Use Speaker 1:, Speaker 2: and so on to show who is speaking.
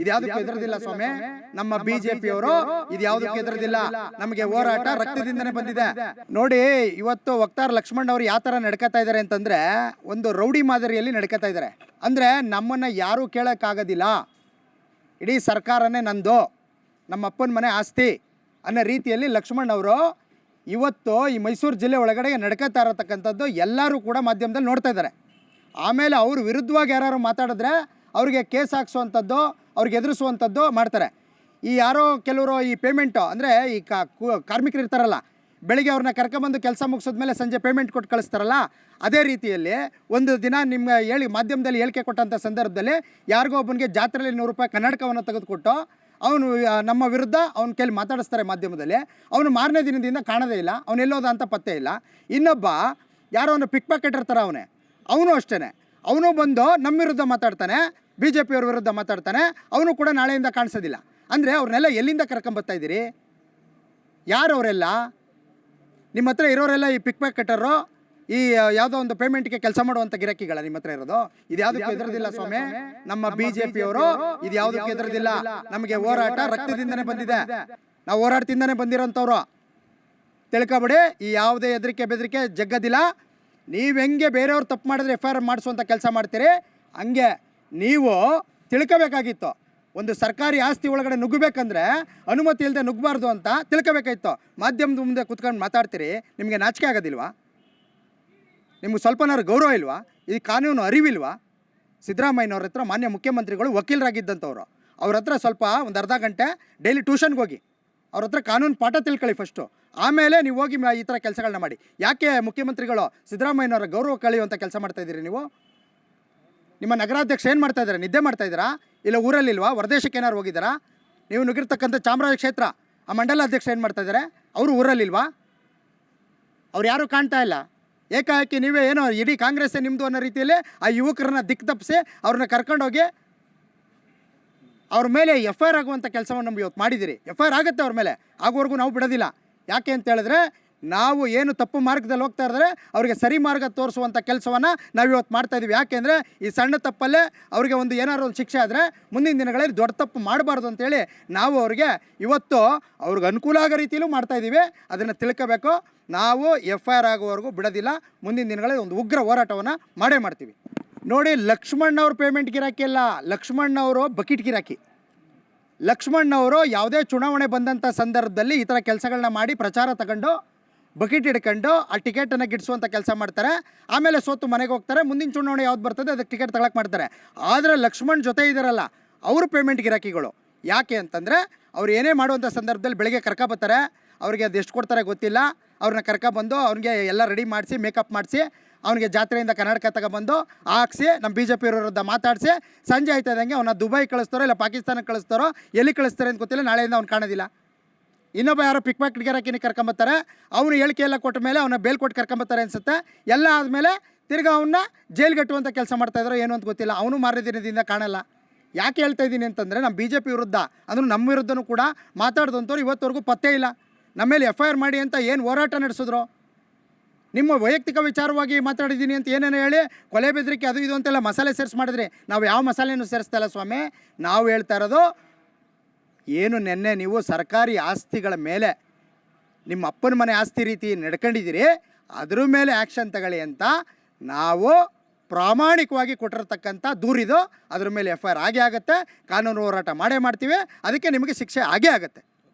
Speaker 1: ಇದ್ಯಾವುದಕ್ಕೆ ಎದುರದಿಲ್ಲ ಸ್ವಾಮಿ. ನಮ್ಮ ಬಿಜೆಪಿಯವರು ಇದ್ಯಾವುದಕ್ಕೆ ಎದುರದಿಲ್ಲ. ನಮಗೆ ಹೋರಾಟ ರಕ್ತದಿಂದನೇ ಬಂದಿದೆ. ನೋಡಿ ಇವತ್ತು ವಕ್ತಾರ ಲಕ್ಷ್ಮಣ್ ಅವರು ಯಾವ ತರ ನಡ್ಕತಾ ಇದ್ದಾರೆ ಅಂತಂದ್ರೆ ಒಂದು ರೌಡಿ ಮಾದರಿಯಲ್ಲಿ ನಡ್ಕತಾ ಇದ್ದಾರೆ. ಅಂದ್ರೆ ನಮ್ಮನ್ನ ಯಾರೂ ಕೇಳಕ್ಕಾಗೋದಿಲ್ಲ. ಇಡೀ ಸರ್ಕಾರನೇ ನಂದು ನಮ್ಮ ಅಪ್ಪನ ಮನೆ ಆಸ್ತಿ ಅನ್ನೋ ರೀತಿಯಲ್ಲಿ ಲಕ್ಷ್ಮಣ್ ಅವರು ಇವತ್ತು ಈ ಮೈಸೂರು ಜಿಲ್ಲೆ ಒಳಗಡೆ ನಡ್ಕೋತಾ ಇರತಕ್ಕಂಥದ್ದು ಎಲ್ಲರೂ ಕೂಡ ಮಾಧ್ಯಮದಲ್ಲಿ ನೋಡ್ತಾ ಇದ್ದಾರೆ. ಆಮೇಲೆ ಅವ್ರ ವಿರುದ್ಧವಾಗಿ ಯಾರು ಮಾತಾಡಿದ್ರೆ ಅವ್ರಿಗೆ ಕೇಸ್ ಹಾಕ್ಸುವಂಥದ್ದು ಅವ್ರಿಗೆ ಎದುರಿಸುವಂಥದ್ದು ಮಾಡ್ತಾರೆ. ಈ ಯಾರೋ ಕೆಲವರು ಈ ಪೇಮೆಂಟು ಅಂದರೆ ಈ ಕಾರ್ಮಿಕರು ಇರ್ತಾರಲ್ಲ, ಬೆಳಿಗ್ಗೆ ಅವ್ರನ್ನ ಕರ್ಕೊಂಬಂದು ಕೆಲಸ ಮುಗಿಸಿದ್ಮೇಲೆ ಸಂಜೆ ಪೇಮೆಂಟ್ ಕೊಟ್ಟು ಕಳಿಸ್ತಾರಲ್ಲ, ಅದೇ ರೀತಿಯಲ್ಲಿ ಒಂದು ದಿನ ನಿಮ್ಮ ಹೇಳಿ ಮಾಧ್ಯಮದಲ್ಲಿ ಹೇಳಿಕೆ ಕೊಟ್ಟಂಥ ಸಂದರ್ಭದಲ್ಲಿ ಯಾರಿಗೋ ಒಬ್ಬನಿಗೆ ಜಾತ್ರೆಯಲ್ಲಿ ನೂರು ರೂಪಾಯಿ ಕನ್ನಡಕವನ್ನು ತೆಗೆದುಕೊಟ್ಟು ಅವನು ನಮ್ಮ ವಿರುದ್ಧ ಅವನ ಕೈಲಿ ಮಾತಾಡಿಸ್ತಾರೆ ಮಾಧ್ಯಮದಲ್ಲಿ. ಅವನು ಮಾರನೇ ದಿನದಿಂದ ಕಾಣದೇ ಇಲ್ಲ, ಅವನು ಎಲ್ಲೋದ ಅಂತ ಪತ್ತೆ ಇಲ್ಲ. ಇನ್ನೊಬ್ಬ ಯಾರೋ ಅವನು ಪಿಕ್ ಪ್ಯಾಕೆಟ್ ಇರ್ತಾರೆ ಅವನೇ, ಅವನು ಅಷ್ಟೇ ಅವನು ಬಂದು ನಮ್ಮ ವಿರುದ್ಧ ಮಾತಾಡ್ತಾನೆ ಬಿ ಜೆ ಪಿಯವ್ರ ವಿರುದ್ಧ ಮಾತಾಡ್ತಾನೆ ಅವನು ಕೂಡ ನಾಳೆಯಿಂದ ಕಾಣಿಸೋದಿಲ್ಲ. ಅಂದರೆ ಅವ್ರನ್ನೆಲ್ಲ ಎಲ್ಲಿಂದ ಕರ್ಕೊಂಬರ್ತಾ ಇದ್ದೀರಿ? ಯಾರು ಅವರೆಲ್ಲ ನಿಮ್ಮ ಹತ್ರ ಇರೋರೆಲ್ಲ ಈ ಪಿಕ್ ಪ್ಯಾಕ್ ಕಟ್ಟರು ಈ ಯಾವುದೋ ಒಂದು ಪೇಮೆಂಟ್ಗೆ ಕೆಲಸ ಮಾಡುವಂಥ ಗಿರಾಕಿಗಳ ನಿಮ್ಮ ಹತ್ರ ಇರೋದು? ಇದು ಯಾವುದಕ್ಕೆ ಎದುರದಿಲ್ಲ ಸ್ವಾಮಿ. ನಮ್ಮ ಬಿ ಜೆ ಪಿಯವರು ಇದು ಯಾವುದಕ್ಕೆ ಎದುರದಿಲ್ಲ. ನಮಗೆ ಹೋರಾಟ ರಕ್ತದಿಂದನೇ ಬಂದಿದೆ. ನಾವು ಹೋರಾಟದಿಂದನೇ ಬಂದಿರೋಂಥವ್ರು. ತಿಳ್ಕೊಬಿಡಿ ಈ ಯಾವುದೇ ಹೆದರಿಕೆ ಬೆದರಿಕೆ ಜಗ್ಗದಿಲ್ಲ. ನೀವು ಹೆಂಗೆ ಬೇರೆಯವ್ರು ತಪ್ಪು ಮಾಡಿದ್ರೆ ಎಫ್ ಐ ಆರ್ ಮಾಡಿಸುವಂಥ ಕೆಲಸ ಮಾಡ್ತೀರಿ? ಹಂಗೆ. ನೀವು ತಿಳ್ಕೋಬೇಕಾಗಿತ್ತು. ಒಂದು ಸರ್ಕಾರಿ ಆಸ್ತಿ ಒಳಗಡೆ ನುಗ್ಗಬೇಕಂದ್ರೆ ಅನುಮತಿ ಇಲ್ಲದೆ ನುಗ್ಗಬಾರ್ದು ಅಂತ ತಿಳ್ಕಬೇಕಾಗಿತ್ತು. ಮಾಧ್ಯಮದ ಮುಂದೆ ಕುತ್ಕೊಂಡು ಮಾತಾಡ್ತೀರಿ, ನಿಮಗೆ ನಾಚಿಕೆ ಆಗೋದಿಲ್ವಾ? ನಿಮ್ಗೆ ಸ್ವಲ್ಪನಾರು ಗೌರವ ಇಲ್ವಾ? ಈ ಕಾನೂನು ಅರಿವಿಲ್ವಾ? ಸಿದ್ದರಾಮಯ್ಯನವ್ರ ಹತ್ರ ಮಾನ್ಯ ಮುಖ್ಯಮಂತ್ರಿಗಳು ವಕೀಲರಾಗಿದ್ದಂಥವ್ರು. ಅವ್ರ ಹತ್ರ ಸ್ವಲ್ಪ ಒಂದು ಅರ್ಧ ಗಂಟೆ ಡೈಲಿ ಟ್ಯೂಷನ್ಗೆ ಹೋಗಿ. ಅವ್ರ ಹತ್ರ ಕಾನೂನು ಪಾಠ ತಿಳ್ಕೊಳ್ಳಿ ಫಸ್ಟು. ಆಮೇಲೆ ನೀವು ಹೋಗಿ ಈ ಥರ ಕೆಲಸಗಳನ್ನ ಮಾಡಿ. ಯಾಕೆ ಮುಖ್ಯಮಂತ್ರಿಗಳು ಸಿದ್ದರಾಮಯ್ಯನವರ ಗೌರವ ಕಳೆಯುವಂಥ ಕೆಲಸ ಮಾಡ್ತಾಯಿದ್ದೀರಿ ನೀವು? ನಿಮ್ಮ ನಗರಾಧ್ಯಕ್ಷ ಏನು ಮಾಡ್ತಾ ಇದ್ದಾರೆ? ನಿದ್ದೆ ಮಾಡ್ತಾ ಇದ್ದೀರಾ? ಇಲ್ಲ ಊರಲ್ಲಿಲ್ವಾ? ಹೊರದೇಶಕ್ಕೆ ಏನಾರು ಹೋಗಿದ್ದಾರಾ? ನೀವು ನುಗ್ಗಿರ್ತಕ್ಕಂಥ ಚಾಮರಾಜ ಕ್ಷೇತ್ರ, ಆ ಮಂಡಲಾಧ್ಯಕ್ಷ ಏನು ಮಾಡ್ತಾ ಇದ್ದಾರೆ? ಅವರು ಊರಲ್ಲಿಲ್ವಾ? ಅವ್ರು ಯಾರೂ ಕಾಣ್ತಾ ಇಲ್ಲ? ಏಕಾಏಕಿ ನೀವೇ ಏನೋ ಇಡೀ ಕಾಂಗ್ರೆಸ್ಸೇ ನಿಮ್ಮದು ಅನ್ನೋ ರೀತಿಯಲ್ಲಿ ಆ ಯುವಕರನ್ನ ದಿಕ್ಕು ತಪ್ಪಿಸಿ ಅವ್ರನ್ನ ಕರ್ಕೊಂಡೋಗಿ ಅವ್ರ ಮೇಲೆ ಎಫ್ ಐ ಆರ್ ಆಗುವಂಥ ಕೆಲಸವನ್ನು ನಮ್ಗೆ ಇವತ್ತು ಮಾಡಿದ್ದೀರಿ. ಎಫ್ ಐ ಆರ್ ಆಗುತ್ತೆ ಅವ್ರ ಮೇಲೆ. ಆಗೋವರೆಗೂ ನಾವು ಬಿಡೋದಿಲ್ಲ. ಯಾಕೆ ಅಂತ ಹೇಳಿದ್ರೆ ನಾವು ಏನು ತಪ್ಪು ಮಾರ್ಗದಲ್ಲಿ ಹೋಗ್ತಾ ಇದ್ದಾರೆ ಅವರಿಗೆ ಸರಿ ಮಾರ್ಗ ತೋರಿಸುವಂಥ ಕೆಲಸವನ್ನು ನಾವು ಇವತ್ತು ಮಾಡ್ತಾ ಇದ್ದೀವಿ ಯಾಕೆಂದರೆ ಈ ಸಣ್ಣ ತಪ್ಪಲ್ಲೇ ಅವರಿಗೆ ಒಂದು ಏನಾದ್ರು ಒಂದು ಶಿಕ್ಷೆ ಆದರೆ ಮುಂದಿನ ದಿನಗಳಲ್ಲಿ ದೊಡ್ಡ ತಪ್ಪು ಮಾಡಬಾರ್ದು ಅಂತೇಳಿ ನಾವು ಅವರಿಗೆ ಇವತ್ತು ಅವ್ರಿಗೆ ಅನುಕೂಲ ಆಗೋ ರೀತಿಯಲ್ಲೂ ಮಾಡ್ತಾ ಇದ್ದೀವಿ ಅದನ್ನು ತಿಳ್ಕೋಬೇಕು. ನಾವು ಎಫ್ ಐ ಆರ್ ಆಗುವವರೆಗೂ ಬಿಡೋದಿಲ್ಲ. ಮುಂದಿನ ದಿನಗಳಲ್ಲಿ ಒಂದು ಉಗ್ರ ಹೋರಾಟವನ್ನು ಮಾಡೇ ಮಾಡ್ತೀವಿ. ನೋಡಿ ಲಕ್ಷ್ಮಣ್ಣವ್ರ ಪೇಮೆಂಟ್ ಗಿರಾಕಿ ಅಲ್ಲ ಲಕ್ಷ್ಮಣ್ಣವರು ಬಕೆಟ್ ಗಿರಾಕಿ. ಲಕ್ಷ್ಮಣ್ಣವರು ಯಾವುದೇ ಚುನಾವಣೆ ಬಂದಂಥ ಸಂದರ್ಭದಲ್ಲಿ ಈ ಥರ ಕೆಲಸಗಳನ್ನ ಮಾಡಿ ಪ್ರಚಾರ ತಗೊಂಡು ಬಕೆಟ್ ಹಿಡ್ಕೊಂಡು ಆ ಟಿಕೆಟನ್ನು ಗಿಡಿಸುವಂಥ ಕೆಲಸ ಮಾಡ್ತಾರೆ. ಆಮೇಲೆ ಸೋತು ಮನೆಗೆ ಹೋಗ್ತಾರೆ. ಮುಂದಿನ ಚುನಾವಣೆ ಯಾವ್ದು ಬರ್ತದೆ ಅದಕ್ಕೆ ಟಿಕೆಟ್ ತಗೊಳಕ್ಕೆ ಮಾಡ್ತಾರೆ. ಆದರೆ ಲಕ್ಷ್ಮಣ್ ಜೊತೆ ಇದ್ದಾರಲ್ಲ ಅವರು ಪೇಮೆಂಟ್ ಗಿರಾಕಿಗಳು. ಯಾಕೆ ಅಂತಂದರೆ ಅವ್ರು ಏನೇ ಮಾಡುವಂಥ ಸಂದರ್ಭದಲ್ಲಿ ಬೆಳಗ್ಗೆ ಕರ್ಕೊಬತ್ತಾರೆ ಅವ್ರಿಗೆ ಅದು ಎಷ್ಟು ಕೊಡ್ತಾರೆ ಗೊತ್ತಿಲ್ಲ. ಅವ್ರನ್ನ ಕರ್ಕೊಬಂದು ಅವ್ರಿಗೆ ಎಲ್ಲ ರೆಡಿ ಮಾಡಿಸಿ ಮೇಕಪ್ ಮಾಡಿಸಿ, ಅವನಿಗೆ ಜಾತ್ರೆಯಿಂದ ಕರ್ನಾಟಕ ತಗೊಬಂದು ಹಾಕ್ಸಿ, ನಮ್ಮ ಬಿ ಜೆ ಪಿ ಮಾತಾಡಿಸಿ, ಸಂಜೆ ಆಯ್ತಾ ಇದ್ದಂಗೆ ಅವನ್ನ ದುಬೈ ಕಳಿಸ್ತಾರೋ ಇಲ್ಲ ಪಾಕಿಸ್ತಾನಕ್ಕೆ ಕಳಿಸ್ತಾರೋ, ಎಲ್ಲಿ ಕಳಿಸ್ತಾರೆ ಅಂತ ಗೊತ್ತಿಲ್ಲ. ನಾಳೆಯಿಂದ ಅವ್ನು ಕಾಣೋದಿಲ್ಲ. ಇನ್ನೊಬ್ಬ ಯಾರೋ ಪಿಕ್ ಪ್ಯಾಕ್ ಗಿರಾಕಿನ ಕರ್ಕೊಂಬತ್ತಾರೆ. ಅವನು ಹೇಳಿಕೆ ಎಲ್ಲ ಕೊಟ್ಟ ಮೇಲೆ ಅವನ ಬೇಲ್ ಕೊಟ್ಟು ಕರ್ಕೊಂಬತ್ತಾರೆ ಅನ್ಸುತ್ತೆ. ಎಲ್ಲ ಆದಮೇಲೆ ತಿರ್ಗಾ ಅವನ್ನ ಜೈಲ್ಗಟ್ಟುವಂಥ ಕೆಲಸ ಮಾಡ್ತಾ ಇದ್ದಾರೋ ಏನು ಅಂತ ಗೊತ್ತಿಲ್ಲ. ಅವನು ಮಾರನೇ ದಿನದಿಂದ ಕಾಣಲ್ಲ. ಯಾಕೆ ಹೇಳ್ತಾ ಇದ್ದೀನಿ ಅಂತಂದರೆ ನಮ್ಮ ಬಿ ಜೆ ಪಿ ವಿರುದ್ಧ, ಅಂದ್ರೆ ನಮ್ಮ ವಿರುದ್ಧನೂ ಕೂಡ ಮಾತಾಡಿದಂಥವ್ರು ಇವತ್ತವರೆಗೂ ಪತ್ತೆ ಇಲ್ಲ. ನಮ್ಮ ಮೇಲೆ ಎಫ್ ಐ ಆರ್ ಮಾಡಿ ಅಂತ ಏನು ಹೋರಾಟ ನಡೆಸಿದ್ರು? ನಿಮ್ಮ ವೈಯಕ್ತಿಕ ವಿಚಾರವಾಗಿ ಮಾತಾಡಿದ್ದೀನಿ ಅಂತ ಏನೇನು ಹೇಳಿ ಕೊಲೆ ಬೆದರಿಕೆ ಅದು ಇದು ಅಂತೆಲ್ಲ ಮಸಾಲೆ ಸೇರಿಸಿ ಮಾಡಿದ್ರಿ. ನಾವು ಯಾವ ಮಸಾಲೆಯನ್ನು ಸೇರಿಸ್ತಾ ಇಲ್ಲ ಸ್ವಾಮಿ. ನಾವು ಹೇಳ್ತಾ ಇರೋದು ಏನು ನಿನ್ನೆ ನೀವು ಸರ್ಕಾರಿ ಆಸ್ತಿಗಳ ಮೇಲೆ ನಿಮ್ಮ ಅಪ್ಪನ ಮನೆ ಆಸ್ತಿ ರೀತಿ ನಡ್ಕೊಂಡಿದ್ದೀರಿ, ಅದ್ರ ಮೇಲೆ ಆ್ಯಕ್ಷನ್ ತಗೊಳ್ಳಿ ಅಂತ ನಾವು ಪ್ರಾಮಾಣಿಕವಾಗಿ ಕೊಟ್ಟಿರ್ತಕ್ಕಂಥ ದೂರಿದು ಅದ್ರ ಮೇಲೆ ಎಫ್ ಐ ಆರ್ ಆಗೇ ಆಗುತ್ತೆ. ಕಾನೂನು ಹೋರಾಟ ಮಾಡೇ ಮಾಡ್ತೀವಿ. ಅದಕ್ಕೆ ನಿಮಗೆ ಶಿಕ್ಷೆ ಆಗೇ ಆಗುತ್ತೆ.